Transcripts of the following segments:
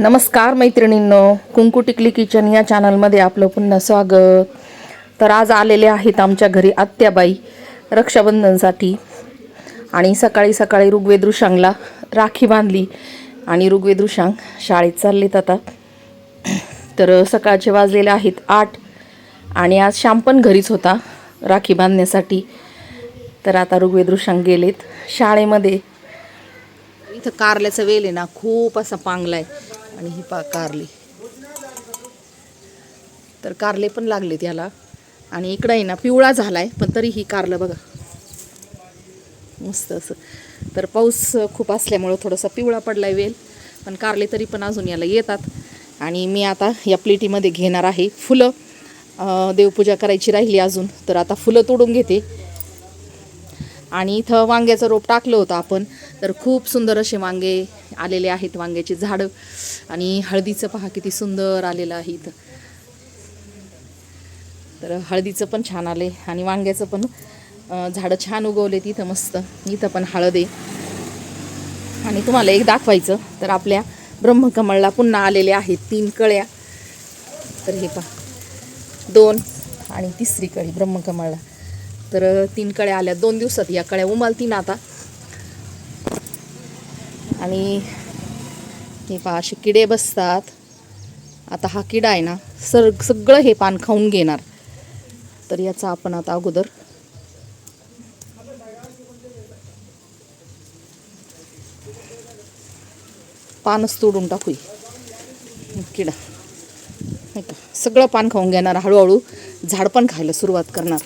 नमस्कार मैत्रिणींनो. कुंकू टिकली किचन या चॅनलमध्ये आपलं पुन्हा स्वागत. तर आज आलेले आहेत आमच्या घरी आत्याबाई रक्षाबंधनसाठी. आणि सकाळी सकाळी ऋग्वेद ऋषांगला राखी बांधली. आणि ऋग्वेद ऋषांग शाळेत चाललेत आता. तर सकाळचे वाजलेले आहेत आठ. आणि आज श्याम पण घरीच होता राखी बांधण्यासाठी. तर आता ऋग्वेद ऋषांग गेलेत शाळेमध्ये. इथं कारल्याचा वेल आहे ना खूप असा आहे. आणि ही पा कारली. तर कारले पण लागलेत याला. आणि इकडं आहे ना पिवळा झाला आहे पण तरी ही कारलं बघा. मस्त असं. तर पाऊस खूप असल्यामुळं थोडासा पिवळा पडलाय वेल पण कारले तरी पण अजून याला येतात. आणि मी आता या प्लेटीमध्ये घेणार आहे फुलं. देवपूजा करायची राहिली अजून तर आता फुलं तोडून घेते. आणि इथं वांग्याचं रोप टाकलं होतं आपण. तर खूप सुंदर असे वांगे आलेले आहेत वांग्याची झाडं. आणि हळदीचं पहा किती सुंदर आलेलं आहे इथं. तर हळदीचं पण छान आले आणि वांग्याचं पण झाडं छान उगवले तिथं मस्त. इथं पण हळद आहे. आणि तुम्हाला एक दाखवायचं तर आपल्या ब्रह्मकमळला पुन्हा आलेले आहेत तीन कळ्या. तर हे पहा. दोन आणि तिसरी कळी ब्रह्मकमळला. तर तीन कळ्या आल्या दोन दिवसात. या कळ्या उमालतीन आता. आणि हे पहा असे किडे बसतात. आता हा किडा आहे ना सर सगळं हे पान खाऊन घेणार. तर याचा आपण आता अगोदर पानच तोडून टाकू किडा. नाही का सगळं पान खाऊन घेणार हळूहळू झाड पण खायला सुरुवात करणार.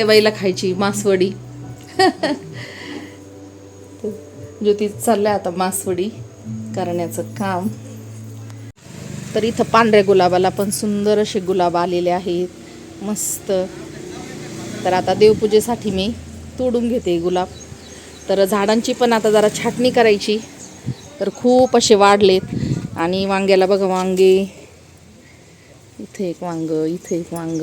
नातेवाईला खायची मासवडी. ज्योती चाललंय आता मासवडी करण्याचं काम. तर इथं पांढऱ्या गुलाबाला पण सुंदर असे गुलाब आलेले आहेत. मस्त. तर आता देवपूजेसाठी मी तोडून घेते गुलाब. तर झाडांची पण आता जरा छाटणी करायची. तर खूप असे वाढलेत. आणि वांग्याला बघा वांगे. इथे एक वांग इथे एक वांग.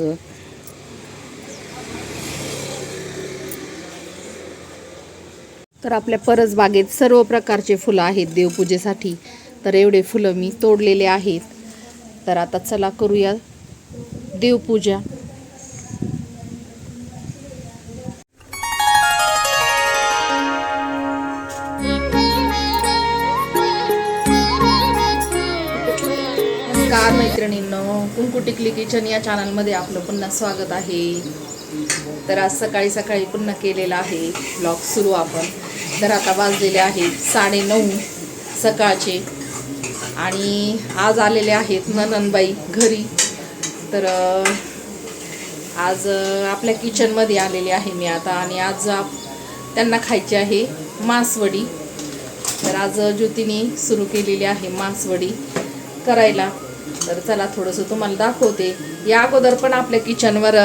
तर आपल्या परस बागेत सर्व प्रकारचे फुलं आहेत देवपूजेसाठी. तर एवढे फुलं मी तोडलेले आहेत. तर आता चला करूया देवपूजा. नमस्कार मैत्रिणींनो कुंकुटिकली किचन या चॅनलमध्ये आपलं पुन्हा स्वागत आहे. तर आज सकाळी सकाळी पुन्हा केलेला आहे ब्लॉग सुरू आपण. तर आता वाजलेले आहेत साडे नऊ सकाळचे. आणि आज आलेले आहेत नननबाई घरी. तर आज आपल्या किचनमध्ये आलेले आहे मी आता. आणि आज आप- त्यांना खायची आहे मासवडी. तर आज ज्योतीने सुरू केलेली आहे मासवडी करायला. तर चला थोडंसं तुम्हाला दाखवते. या अगोदर पण आपल्या किचनवर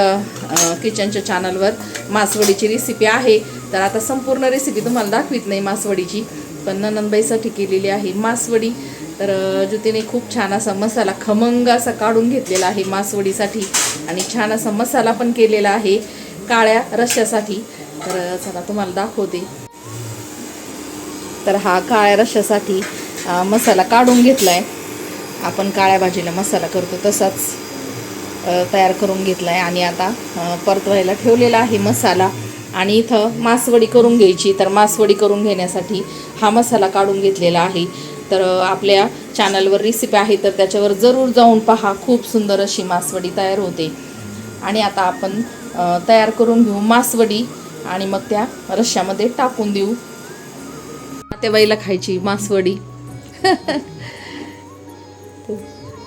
किचनच्या चॅनलवर मासवडीची रेसिपी आहे. तर आता संपूर्ण रेसिपी तुम्हाला दाखवित नाही मासवडीची. पण ननंदबाईसाठी केलेली आहे मासवडी. तर ज्योतीने खूप छान असा मसाला खमंग असा काढून घेतलेला आहे मासवडीसाठी. आणि छान असा मसाला पण केलेला आहे काळ्या रश्श्यासाठी. तर चला तुम्हाला दाखवते. तर हा काळ्या रश्यासाठी मसाला काढून घेतला आहे आपण काळ्या भाजीला मसाला करतो तसाच तयार करून घेतला आहे आणि आता परतवायला ठेवलेला आहे मसाला. आणि इथं मासवडी करून घ्यायची. तर मासवडी करून घेण्यासाठी हा मसाला काढून घेतलेला आहे. तर आपल्या चॅनलवर रेसिपी आहे तर त्याच्यावर जरूर जाऊन पहा. खूप सुंदर अशी मासवडी तयार होते. आणि आता आपण तयार करून घेऊ मासवडी. आणि मग त्या रश्श्यामध्ये टाकून देऊ. नातेवाईला खायची मासवडी.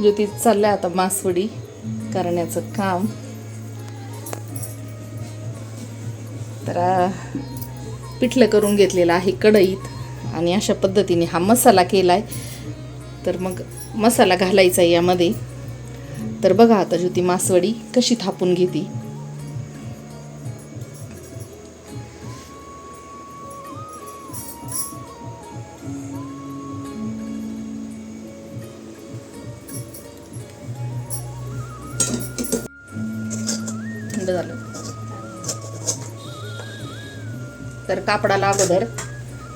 ज्योती चाललंय आता मासवडी करण्याचं काम. तर पिठलं करून घेतलेलं आहे कढईत आणि अशा पद्धतीने हा मसाला केलाय. तर मग मसाला घालायचा आहे यामध्ये. तर बघा आता ज्योती मासवडी कशी थापून घेते. थंड झालं. तर कापडाला अगोदर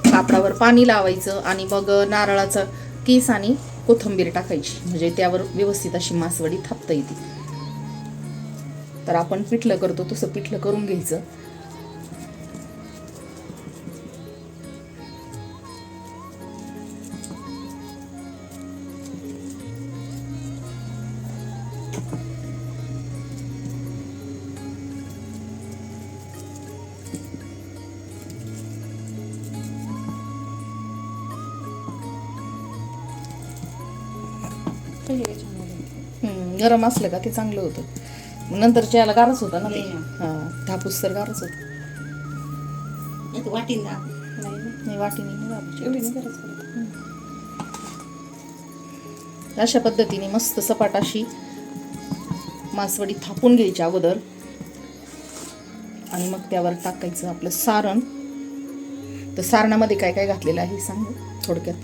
कापडावर पाणी लावायचं आणि मग नारळाचं केस आणि कोथिंबीर टाकायची. म्हणजे त्यावर व्यवस्थित अशी मासवडी थापता येते. तर आपण पिठलं करतो तसं पिठलं करून घ्यायचं. गरम असलं का ते चांगलं होतं. मग नंतरच्या याला गारच होता ना ते. हा थापूस तर गारच होतं. वाटीन नाही वाटीने नाही. अशा पद्धतीने मस्त सपाट अशी मासवडी थापून घ्यायची अगोदर. आणि मग त्यावर टाकायचं आपलं सारण. तर सारणामध्ये काय काय घातलेलं आहे सांग थोडक्यात.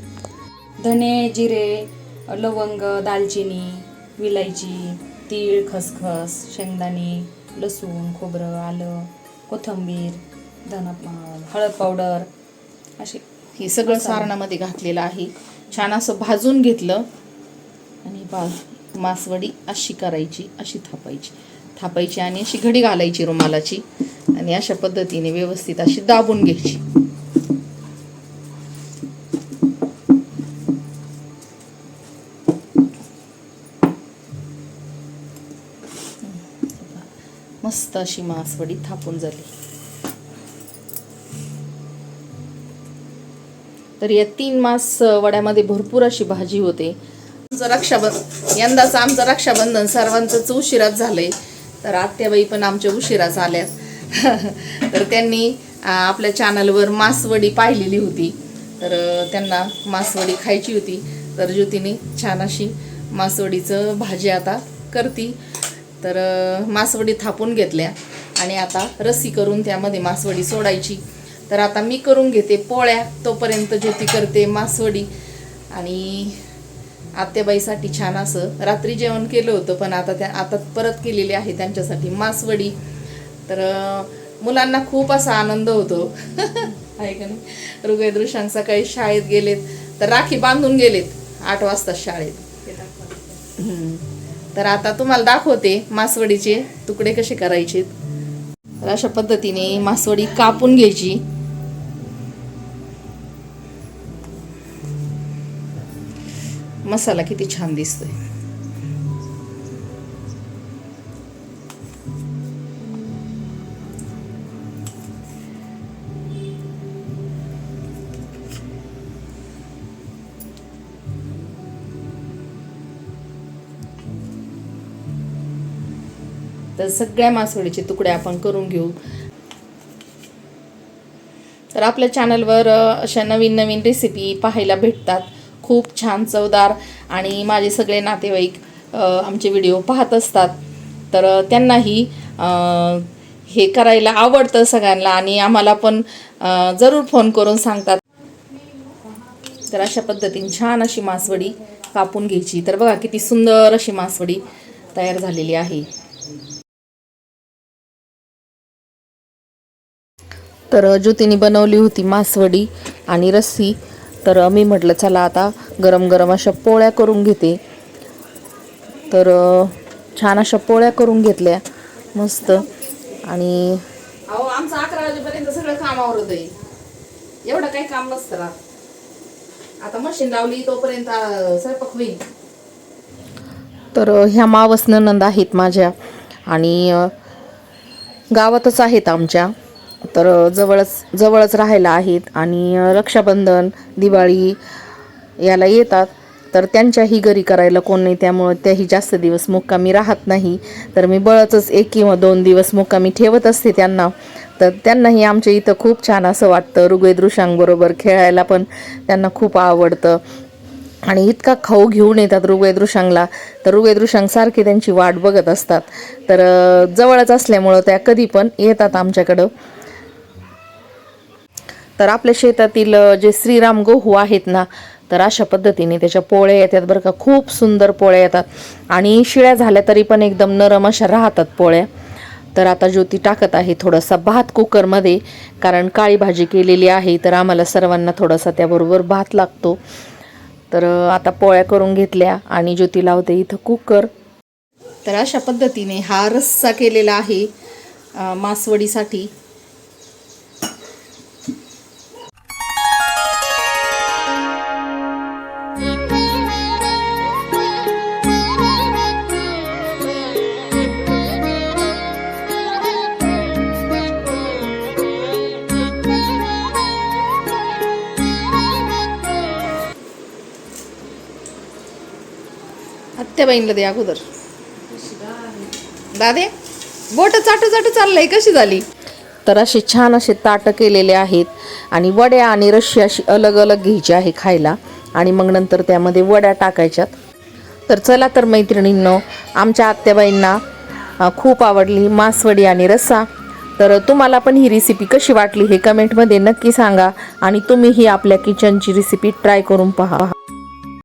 धने जिरे लवंग दालचिनी विलायची तीळ खसखस शेंगदाणे लसूण खोबरं आलं कोथिंबीर धना हळद पावडर असे हे सगळं सारणामध्ये घातलेलं आहे. छान असं भाजून घेतलं. आणि बा मासवडी अशी करायची अशी थापायची. थापायची आणि अशी घडी घालायची रुमालाची. आणि अशा पद्धतीने व्यवस्थित अशी दाबून घ्यायची. मस्त अशी मासवडी थापून झाली. तर या तीन मास वड्यामध्ये भरपूर अशी भाजी होते. आमचं रक्षाबंधन यंदाचं आमचं रक्षाबंधन सर्वांचंच उशिराच झालंय. तर आत्याबाई पण आमच्या उशिराच आल्यात. तर त्यांनी आपल्या चॅनलवर मासवडी पाहिलेली होती. तर त्यांना मासवडी खायची होती. तर ज्योतीने छान अशी मासवडीचं भाजी आता करती. तर मासवडी थापून घेतल्या आणि आता रस्सी करून त्यामध्ये मासवडी सोडायची. तर आता मी करून घेते पोळ्या. तोपर्यंत ज्योती करते मासवडी. आणि आत्याबाईसाठी छान असं रात्री जेवण केलं होतं पण आता त्या आता परत केलेली आहे त्यांच्यासाठी मासवडी. तर मुलांना खूप असा आनंद होतो. आहे का नाही? ऋग्वेद सकाळी शाळेत गेलेत. तर राखी बांधून गेलेत. आठ वाजता शाळेत. तर आता तुम्हाला दाखवते मासवडीचे तुकडे कसे करायचे. तर अशा पद्धतीने मासवडी कापून घ्यायची. मसाला किती छान दिसतोय. तर सगळ्या मासवडीचे तुकडे आपण करून घेऊ. तर आपल्या चॅनलवर अशा नवीन नवीन रेसिपी पाहायला भेटतात. खूप छान चवदार आणि माझे सगळे नातेवाईक आमचे व्हिडिओ पाहत असतात. तर त्यांनाही हे करायला आवडतं सगळ्यांना आणि आम्हाला पण जरूर फोन करून सांगतात. तर अशा पद्धतीने छान अशी मासवडी कापून घ्यायची. तर बघा किती सुंदर अशी मासवडी तयार झालेली आहे. तर ज्योतीने बनवली होती मासवडी आणि रस्सी. तर मी म्हटलं चला आता गरम गरम अशा पोळ्या करून घेते. तर छान अशा पोळ्या करून घेतल्या. मस्त. आणि आमचं अकरा वाजेपर्यंत सगळं कामावर होतं एवढं काही काम नसतं ना आता मशीन लावली तोपर्यंत स्वयंपाक होईल. तर ह्या मावस नंद आहेत माझ्या. आणि गावातच आहेत आमच्या. तर जवळच जवळच राहायला आहेत आणि रक्षाबंधन दिवाळी याला येतात. तर त्यांच्याही घरी करायला कोण नाही त्यामुळं त्याही जास्त दिवस मुक्कामी राहत नाही. तर मी बळचच एक किंवा दोन दिवस मुक्कामी ठेवत असते त्यांना. तर त्यांनाही आमच्या इथं खूप छान असं वाटतं ऋग्वेद खेळायला पण त्यांना खूप आवडतं. आणि इतका खाऊ घेऊन येतात ऋग्वेद तर ऋग्वेद त्यांची वाट बघत असतात. तर जवळच असल्यामुळं त्या कधी पण येतात आमच्याकडं. तर आपल्या शेतातील जे श्रीराम गहू आहेत ना तर अशा पद्धतीने त्याच्या पोळ्या येतात बरं का. खूप सुंदर पोळ्या येतात. आणि शिळ्या झाल्या तरी पण एकदम नरम अशा राहतात पोळ्या. तर आता ज्योती टाकत आहे थोडासा भात कुकरमध्ये कारण काळी भाजी केलेली आहे तर आम्हाला सर्वांना थोडासा त्याबरोबर भात लागतो. तर आता पोळ्या करून घेतल्या आणि ज्योती लावते इथं कुकर. तर अशा पद्धतीने हा रस्सा केलेला आहे मासवडीसाठी. मासवडीसाठी आत्याबाईंना दे अगोदर. दादे बोट चाट चाट चाललंय कशी झाली? तर असे छान असे ताटं केलेले आहेत आणि वड्या आणि रशी अशी अलग अलग घ्यायची आहे खायला आणि मग नंतर त्यामध्ये वड्या टाकायच्यात. तर चला तर मैत्रिणींनो आमच्या आत्याबाईंना खूप आवडली मासवडी आणि रस्सा. तर तुम्हाला पण ही रेसिपी कशी वाटली हे कमेंटमध्ये नक्की सांगा आणि तुम्हीही आपल्या किचनची रेसिपी ट्राय करून पहा.